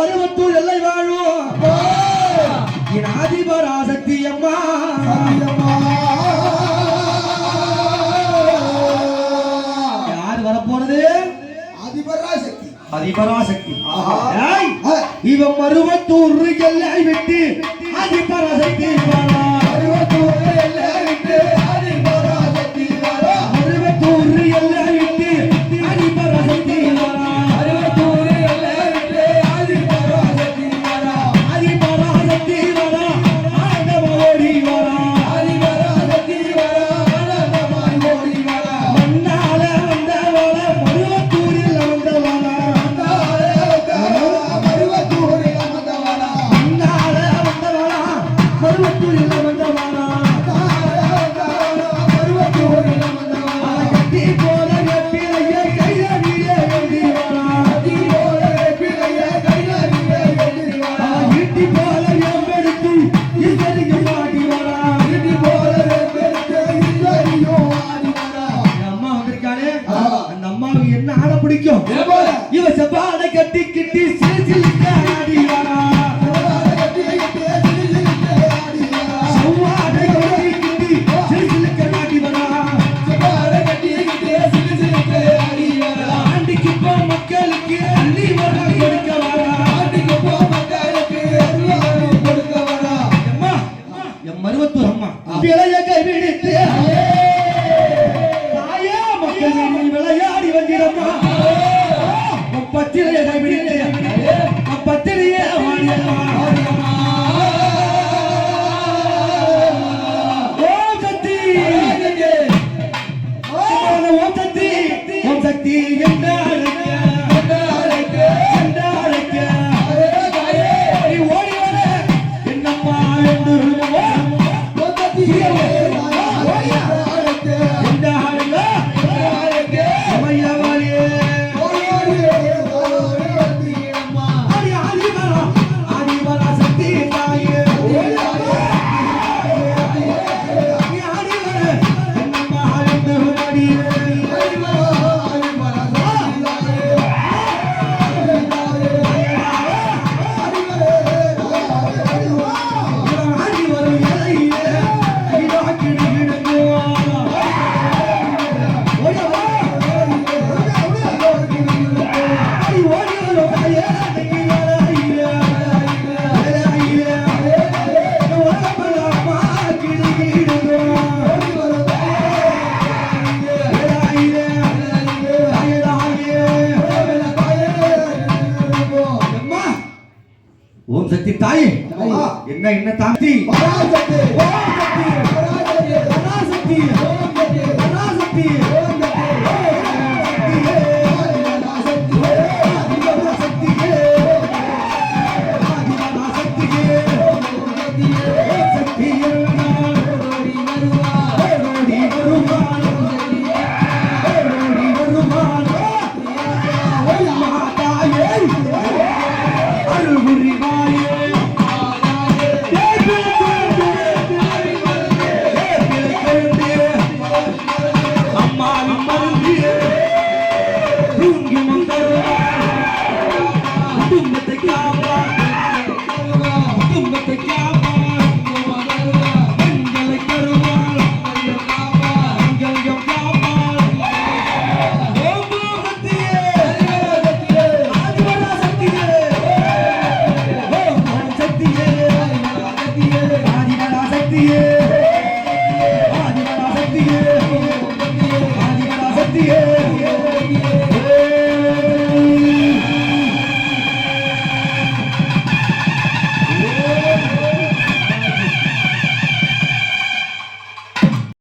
பருவத்தூர் எல்லை வாழும் என் ஆதிபராசக்தி அம்மா! யார் வரப்போனது ஆதிபராசக்தி. அதிபராசக்தி இவன் மருவத்தூர் எல்லை விட்டு அதிபராசக்தி மருவத்தூர் எல்லை விட்டு இவ செவ்வாடை கட்டி கிட்டி சேசில் ஓம் சக்தி தாயே. என்ன என்ன தாங்கி